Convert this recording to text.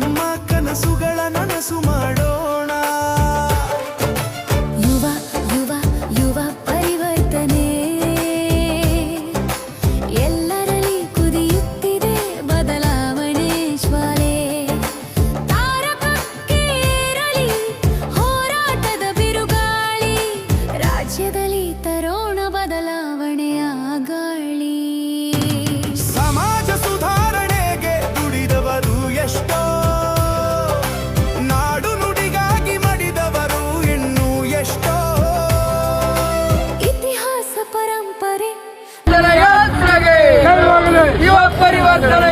ನಮ್ಮ ಕನಸುಗಳ ನನಸು ಮಾಡೋಣ. ಯುವ ಯುವ ಯುವ ಪರಿವರ್ತನೆ. ಎಲ್ಲರಲ್ಲಿ ಕುದಿಯುತ್ತಿದೆ ಬದಲಾವಣೆ ಜ್ವಾಲೆ ತಾರಕಕ್ಕೆ ಹೋರಾಟದ ಬಿರುಗಾಳಿ. ರಾಜ್ಯದಲ್ಲಿ ತರೋಣ ಬದಲ ಪರಿವರ್ತನೆ. ಯಾತ್ರೆಗೆ ಯುವ ಪರಿವರ್ತನೆ.